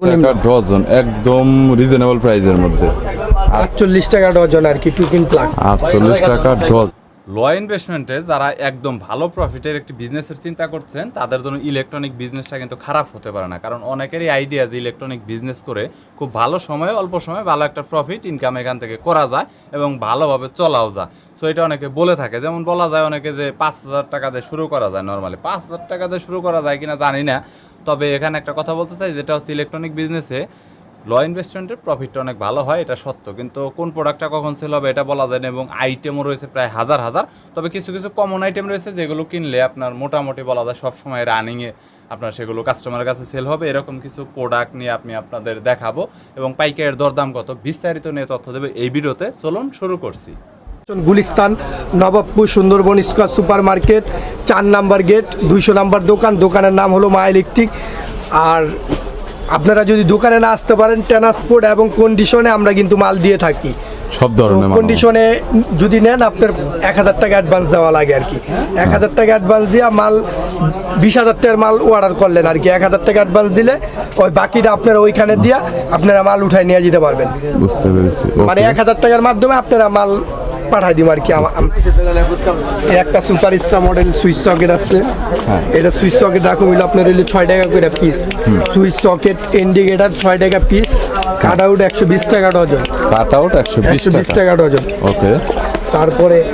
টাকা ডজন একদম রিজনেবল প্রাইসের মধ্যে। আটচল্লিশ টাকা ডজন আর কি টুকিন প্লাগ আটচল্লিশ টাকা ডজন। লো ইনভেস্টমেন্টে যারা একদম ভালো প্রফিটের একটি বিজনেসের চিন্তা করছেন, তাদের জন্য ইলেকট্রনিক বিজনেসটা কিন্তু খারাপ হতে পারে না। কারণ অনেকেরই আইডিয়া যে ইলেকট্রনিক বিজনেস করে খুব ভালো সময়ে, অল্প সময়ে ভালো একটা প্রফিট ইনকাম এখান থেকে করা যায় এবং ভালোভাবে চলাও যায়। সো এটা অনেকে বলে থাকে। যেমন বলা যায় অনেকে যে পাঁচ হাজার টাকা দিয়ে শুরু করা যায় নর্মালি পাঁচ হাজার টাকা দিয়ে শুরু করা যায় কিনা জানি না। তবে এখানে একটা কথা বলতে চাই, যেটা হচ্ছে ইলেকট্রনিক বিজনেসে ল ইনভেস্টমেন্টের প্রফিটটা অনেক ভালো হয়, এটা সত্য। কিন্তু কোন প্রোডাক্টটা কখন সেল হবে এটা বলা যায় না এবং আইটেমও রয়েছে প্রায় হাজার হাজার। তবে কিছু কিছু কমন আইটেম রয়েছে যেগুলো কিনলে আপনার মোটামুটি বলা যায় সবসময় রানিংয়ে আপনার সেগুলো কাস্টমারের কাছে সেল হবে। এরকম কিছু প্রোডাক্ট নিয়ে আপনি আপনাদের দেখাবো। এবং পাইকারের দরদাম কত বিস্তারিত নিয়ে তথ্য দেবে এই ভিডিওতে। চলুন শুরু করছি। Gulistan, Nawabpur, Sundarban square super market চার নাম্বার গেট, দুইশো নাম্বার দোকান। দোকানের নাম হলো মা ইলেকট্রিক আর আপনারা যদি দোকানে না আসতে পারেন ট্রান্সপোর্ট এবং কন্ডিশনে আমরা কিন্তু মাল দিয়ে থাকি। সব ধরনের কন্ডিশনে যদি নেন আপনার এক হাজার টাকা অ্যাডভান্স দেওয়া লাগে আর কি। এক হাজার টাকা অ্যাডভান্স দিয়ে মাল বিশ হাজার টাকার মাল অর্ডার করলেন আর কি। এক হাজার টাকা অ্যাডভান্স দিলে ওই বাকিটা আপনারা ওইখানে দিয়ে আপনারা মাল উঠায় নিয়ে যেতে পারবেন। বুঝতে পেরেছি। মানে এক হাজার টাকার মাধ্যমে আপনারা মাল পাঠাই দিব আর কি। আমা- একটা super star model switch socket আছে। এটা সুইচ সকেট রাখুন হইল আপনার এলে ছয় টাকা করে পিস সুইচ সকেট ইন্ডিকেটার ছয় টাকা পিস কাট আউট একশো বিশ টাকা ডজন। কাট আউট একশো বিশ টাকা। ডজন। ওকে তারপরে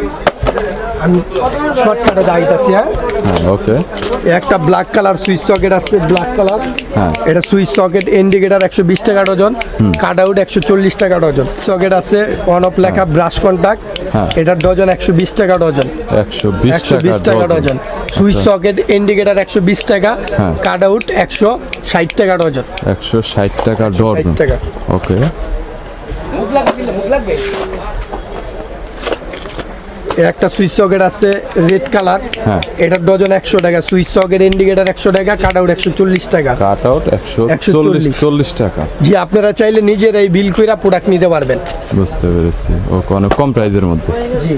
আমি শর্টকাটে দাঁড়িয়েছি হ্যাঁ? হ্যাঁ ওকে একটা ব্ল্যাক কালার সুইচ সকেট আছে ব্ল্যাক কালার হ্যাঁ। এটা সুইচ সকেট ইন্ডিকেটার একশো বিশ টাকা ডজন কাট আউট একশো চল্লিশ টাকা ডজন সকেট আছে ওয়ান অফ লেখা ব্রাশ কন্টাক্ট হ্যাঁ। এটার ডজন একশো বিশ টাকা ডজন একশো বিশ একশো বিশ টাকা ডজন সুইচ সকেট ইন্ডিকেটার একশো বিশ টাকা হ্যাঁ। কাট আউট একশো ষাট টাকা ডজন একশো ষাট টাকা। ডজন টাকা। ওকে এর একটা সুইচ সকেট আছে রেড কালার। হ্যাঁ। এটার ডজন একশো টাকা সুইচ সকেট ইন্ডিকেটার একশো টাকা কাট আউট একশো চল্লিশ টাকা। কাট আউট একশো চল্লিশ। টাকা। জি আপনারা চাইলে নিজের এই বিল কইরা প্রোডাক্ট নিতে পারবেন। বুঝতে পেরেছি। ওকে অনেক কম প্রাইসের মধ্যে। জি।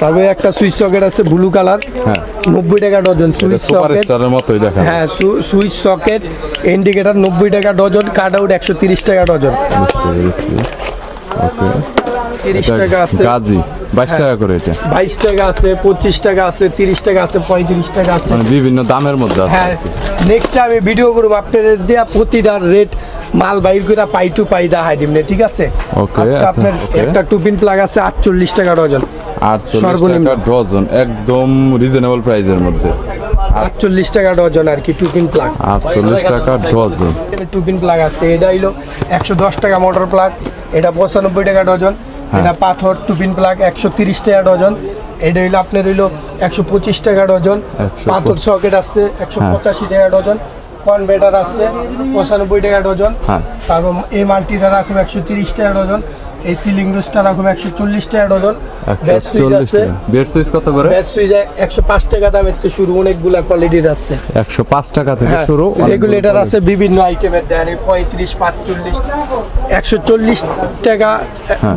তারপরে একটা সুইচ সকেট আছে ব্লু কালার। হ্যাঁ। নব্বই টাকা ডজন সুইচ সুপার সকেট। মতোই দেখা হ্যাঁ সুইচ সকেট ইন্ডিকেটার নব্বই টাকা ডজন কাট আউট একশো তিরিশ টাকা ডজন। বুঝতে পেরেছি। ওকে। তিরিশ টাকা আছে। গাজি। বাইশ টাকা করে এটা। বাইশ টাকা আছে পঁচিশ টাকা আছে তিরিশ টাকা আছে পঁয়ত্রিশ টাকা আছে। মানে বিভিন্ন দামের মধ্যে আছে। হ্যাঁ। নেক্সট আমি ভিডিও করব আপনাদের দেওয়া প্রতিটা রেট মাল বাইর করে পাই টু পাই দা হাই দিমনে ঠিক আছে? আজকে আচ্ছা, আপনার. একটা টুপিন প্লাগ আছে আটচল্লিশ টাকা ডজন। আটচল্লিশ টাকা ডজন একদম রিজনেবল প্রাইসের মধ্যে। আটচল্লিশ টাকা ডজন আর কি টুপিন প্লাগ আটচল্লিশ টাকা ডজন। টুপিন প্লাগ আছে এটা হইল একশো দশ টাকা মোটর প্লাগ এটা পঁচানব্বই টাকা ডজন। হ্যাঁ। এটা পাথর টুপিন প্লাগ একশো তিরিশ টাকা ডজন। এটা হইল আপনার হইল একশো পঁচিশ টাকা ডজন। পাথর সকেট আসছে একশো হ্যাঁ। পঁচাশি টাকা ডজন। কনভেটার আসছে পঁচানব্বই টাকা ডজন। হ্যাঁ। তারপর এই মাল্টিটা রাখুন একশো তিরিশ টাকা ডজন। এই সিলিং রাখুন একশো চল্লিশ টাকা ডজন। একশো সুইচ চল্লিশ আছে। বেড সুইচ কত করে? ব্যাট সুইচ একশো পাঁচ টাকা দামের তো শুরু অনেকগুলা কোয়ালিটির আছে। একশো পাঁচ টাকা থেকে হ্যাঁ, শুরু রেগুলেটর আছে বিভিন্ন আইটেমের দেন পঁয়ত্রিশ পাঁচচল্লিশ একশো চল্লিশ টাকা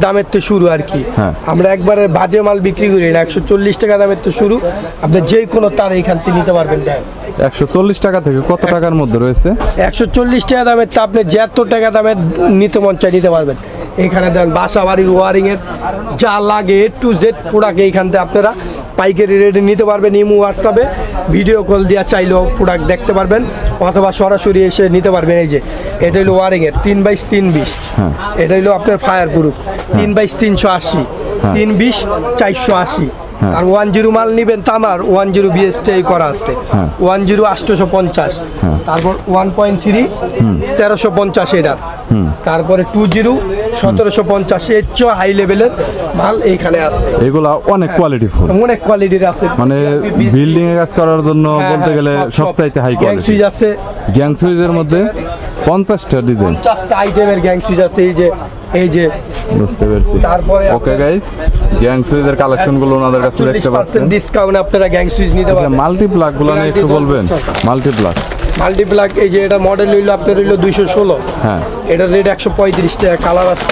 দামের তো শুরু আর কি। হ্যাঁ। আমরা একবারে বাজে মাল বিক্রি করি না একশো চল্লিশ টাকা দামের তো শুরু। আপনি যে কোনো তার এইখান থেকে নিতে পারবেন দেন। একশো চল্লিশ টাকা থেকে কত টাকার মধ্যে রয়েছে? একশো চল্লিশ টাকা দামের তা আপনি যত টাকা দামের নিতে মন চাই নিতে পারবেন। এখানে দেন বাসা বাড়ির ওয়ারিংয়ের যা লাগে এ টু জেড প্রোডাক্ট এইখান থেকে আপনারা পাইকারি রেটে নিতে পারবেন ইমো হোয়াটসঅ্যাপে ভিডিও কল দেওয়া চাইলেও প্রোডাক্ট দেখতে পারবেন অথবা সরাসরি এসে নিতে পারবেন এই যে এটা হলো ওয়ারিংয়ের তিন বাইশ তিন বিশ। হ্যাঁ। এটা হলো আপনার ফায়ার প্রুফ তিন বাইশ তিনশো আশি। তিন বিশ চারশো আশি। আর ওয়ান জিরো মাল নিবেন তামার ওয়ান জিরো বিএসটাই করা আছে। হ্যাঁ। ওয়ান জিরো আটশোশো পঞ্চাশ। তারপর ওয়ান পয়েন্ট থ্রি তেরোশো পঞ্চাশ এটা তারপরে টু জিরো সতেরোশো পঞ্চাশ এর চেয়ে হাই লেভেলের মাল এইখানে আছে। এগুলা অনেক কোয়ালিটি ফুল। অনেক কোয়ালিটির আছে। মানে বিল্ডিং এ কাজ করার জন্য বলতে গেলে সবচাইতে হাই কোয়ালিটি সুইচ আছে। গ্যাং সুইচের মধ্যে পঞ্চাশটা ডিজাইন পঞ্চাশটা আইটেমের গ্যাং সুইচ আছে এই যে এই যে। বুঝতে পেরেছি। তারপরে ওকে গাইস গ্যাং সুইচের কালেকশনগুলো ওনাদের কাছে দেখতে পাচ্ছেন। ডিসকাউন্ট আপনারা গ্যাং সুইচ নিতে পারবেন। মাল্টি প্লাগগুলো নিয়ে একটু বলবেন। মাল্টি প্লাগ মাল্টিপ্লাক এই যে এটা মডেল হইল আপনার হইল দুইশো ষোলো। হ্যাঁ। এটার রেট একশো পঁয়ত্রিশ টাকা কালার আছে।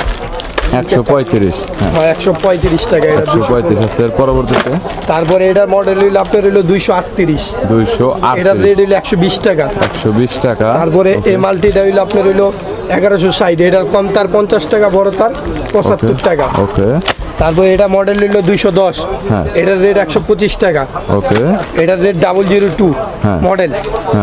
একশো পঁয়ত্রিশ হ্যাঁ। হ্যাঁ একশো পঁয়ত্রিশ টাকা এটা পঁয়ত্রিশ আছে পরবর্তীতে? তারপরে এটার মডেল হইল আপনার হইল দুইশো আটত্রিশ। দুইশো এটার রেট হইল একশো বিশ টাকা। একশো বিশ টাকা তারপরে এই মাল্টিটা হইল আপনার হইল এগারোশো ষাট এটার কম তার পঞ্চাশ টাকা বড় তার পঁচাত্তর টাকা। ওকে তারপরে এটা মডেল হইল দুইশো দশ। হ্যাঁ। এটার রেট একশো পঁচিশ টাকা। ওকে। এটার রেট ডাবল জিরো টু হ্যাঁ। মডেল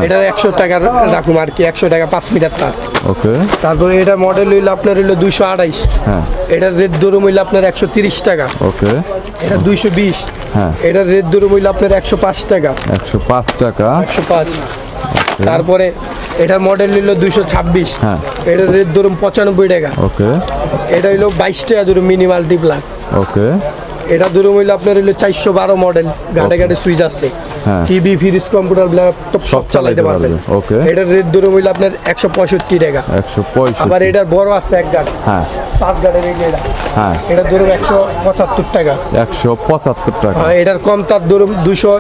এটার একশো টাকা রাখুন আর কি একশো টাকা পাঁচ মিটার তার। ওকে। তারপরে এটার মডেল হইল আপনার হইল দুইশো আড়াইশ। হ্যাঁ। এটার রেট ধরুন হইল আপনার একশো তিরিশ টাকা। ওকে। এটা দুইশো বিশ। হ্যাঁ। এটার রেট ধরুন হইল আপনার একশো পাঁচ টাকা। একশো পাঁচ টাকা। একশো পাঁচ। তারপরে এটার মডেল নিল দুইশো ছাব্বিশ। হ্যাঁ। এটার রেট ধরুন পঁচানব্বই টাকা। ওকে এটা হইল বাইশ টাকা ধরুন মিনিমাল ডিপ লাখ ওকে এটা ধরুন হইল আপনার হইল চারশো বারো মডেল ঘাটে ঘাটে সুইচ আছে হ্যাঁ। টিভি ফ্রিজ কম্পিউটার ল্যাপটপ সব চালাইতে পারবেন। পারবে, okay। এটার রেট ধরুন হইল আপনার একশো পঁয়ষট্টি টাকা। একশো আবার এটার বড় আছে এক গাড় হ্যাঁ। পাঁচ গাড়ির এই এটা। হ্যাঁ। এটা ধরুন একশো পঁচাত্তর টাকা। একশো পঁচাত্তর টাকা। আর এটার কম তার ধরুন দুশো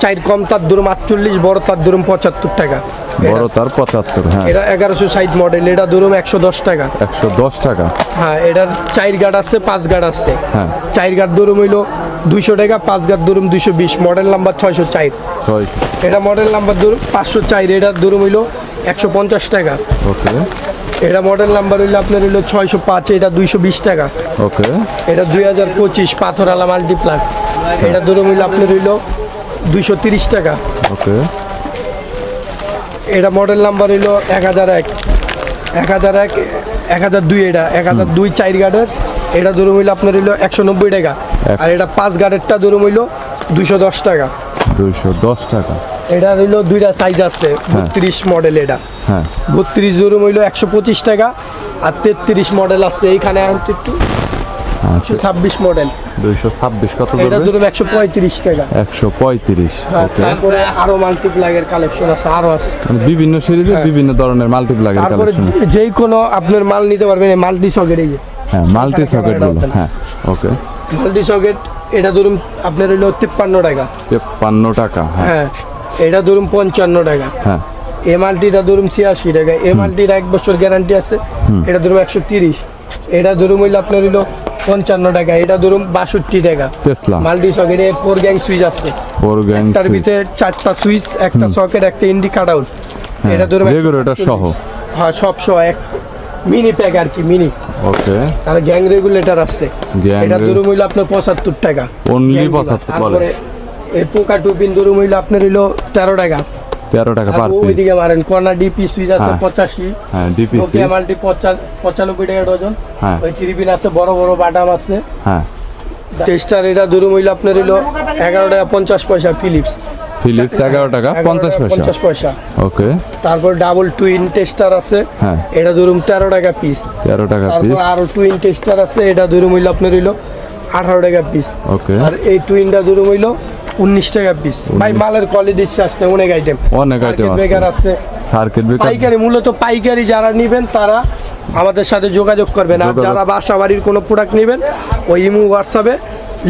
চার কম তার ধরুন আটচল্লিশ বড় তার ধরুন পঁচাত্তর টাকা। বড় তার পঁচাত্তর হ্যাঁ। এটা এগারোশো ষাট মডেল এটা ধরুন একশো দশ টাকা। একশো দশ টাকা। হ্যাঁ এটার চার গার্ড আছে পাঁচ গার্ড আছে। হ্যাঁ। চার গার্ড ধরুন হইল দুইশো টাকা পাঁচ গার্ড ধরুন দুইশো বিশ মডেল নাম্বার ছয়শো চার এটা মডেল নাম্বার ধরুন পাঁচশো চার এটার ধরুন হইল একশো পঞ্চাশ টাকা। ওকে। এটা মডেল নাম্বার হইল আপনার হইল ছয়শো পাঁচ এটা দুইশো বিশ টাকা। ওকে। এটা দুই হাজার পঁচিশ পাথরওয়ালা মাল্টিপ্লাক এটা ধরুন হইল আপনার হইল দুইশো তিরিশ টাকা। ওকে। এটা মডেল নাম্বার হইল এক হাজার এক। এক হাজার এক এক হাজার দুই এটা। এক হাজার দুই চার গার্ডের এটা ধরুন হইল আপনার হইল একশো নব্বই টাকা। আর এটা পাঁচ গার্ডেরটা ধরুন হইল দুইশো দশ টাকা। দুইশো দশ টাকা। এটা হইল দুইটা সাইজ আছে। বত্রিশ মডেল এটা। হ্যাঁ। বত্রিশ ধরুন হইল একশো পঁচিশ টাকা। আর তেত্রিশ মডেল আছে। এইখানে একটু ছাব্বিশ মডেল দুইশো ছাব্বিশ কত এটা ধরুন একশো পঁয়ত্রিশ টাকা। একশো পঁয়ত্রিশ ওকে তারপরে আরও মাল্টিপ্লাগের কালেকশন আছে আরও আছে। মানে বিভিন্ন সিরিজে বিভিন্ন ধরনের মাল্টিপ্লাগের কালেকশন যে- কোনো আপনার মাল নিতে পারবেন মাল্টি সকেট এই হ্যাঁ মাল্টি সকেটগুলো হ্যাঁ ওকে মাল্টি সকেট এটা ধরুন আপনার হইল তিপ্পান্ন টাকা। তেপ্পান্ন টাকা হ্যাঁ। হ্যাঁ এটা ধরুন পঞ্চান্ন টাকা। হ্যাঁ। এ মাল্টিটা ধরুন ছিয়াশি টাকা। এ মাল্টির এক বছর গ্যারান্টি আছে এটা ধরুন একশো তিরিশ। এটা ধরুন হইল আপনার হইল পঞ্চান্ন টাকা এটা ধরুন বাষট্টি টাকা। টেসলা মাল্টি সকেটে ফোর গ্যাং সুইচ আছে ফোর গ্যাং তার ভিতরে চারটা সুইচ একটা সকেট একটা ইন্ডি কাট আউট এটা ধরুন রেগুলেটর সহ। হ্যাঁ সব সহ এক মিনি প্যাক আর কি মিনি ওকে। আর গ্যাং রেগুলেটর আছে এটা ধরুন হইল আপনার পঁচাত্তর টাকা। 75 বলে। তারপরে এই পোকা টুপিন ধরুন হইল আপনার হইল তেরো টাকা। তেরো টাকা পার পিস ওইদিকে মারেন কর্নার ডিপি সুইচ আছে হ্যাঁ। পঁচাশি হ্যাঁ ডিপিসি নোকিয়া মাল্টি পঁচা- পঁচানব্বই টাকা ডজন। হ্যাঁ। ওই থ্রি পিন আছে বড় বড় বাটাম আছে। হ্যাঁ। টেস্টার এটা ধরুন হইল আপনার হইল এগারো টাকা পঞ্চাশ পয়সা ফিলিপস ফিলিপস এগারো টাকা পঞ্চাশ পয়সা। পঞ্চাশ পয়সা। ওকে। তারপর ডাবল টুইন টেস্টার আছে। হ্যাঁ। এটা ধরুন তেরো টাকা পিস তেরো টাকা পিস তারপর আরও টুইন টেস্টার আছে এটা ধরুন হইল আপনার হইল আঠারো টাকা পিস ওকে। আর এই টুইনটা ধরুন হইল উনিশ টাকা পিস ভাই মালের কোয়ালিটি শেষ নেই অনেক আইটেম অনেক আইটেম আছে। সার্কিট ব্রেকার পাইকারি মূলত পাইকারি যারা নেবেন তারা আমাদের সাথে যোগাযোগ করবেন। আর যারা বাসা বাড়ির কোনো প্রোডাক্ট নেবেন ওই ইমু হোয়াটসঅ্যাপে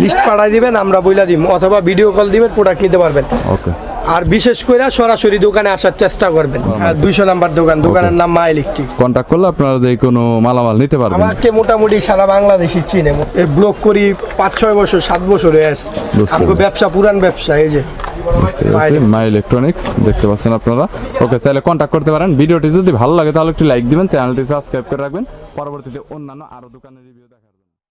লিস্ট পাঠাই দিবেন আমরা বইলা দিব অথবা ভিডিও কল দিবেন প্রোডাক্ট নিতে পারবেন। ওকে আর বিশেষ করে সরাসরি দোকানে আসার চেষ্টা করবেন। দুইশো নাম্বার দোকান দোকানের নাম মা ইলেকট্রিক কন্ট্যাক্ট করলে আপনারা যে কোনো মালামাল নিতে পারবেন। আমাকে মোটামুটি সারা বাংলাদেশি চিনে। এই ব্লক করি পাঁচ ছয় বছর সাত বছর হয়ে আসছে। আমাকে ব্যবসা পুরান ব্যবসা এই যে মাই ইলেকট্রনিক্স দেখতে পাচ্ছেন আপনারা। ওকে চাইলে কন্ট্যাক্ট করতে পারেন। ভিডিওটি যদি ভালো লাগে তাহলে একটু লাইক দিবেন চ্যানেলটি সাবস্ক্রাইব করে রাখবেন। পরবর্তীতে অন্যান্য আরও দোকানের রিভিউ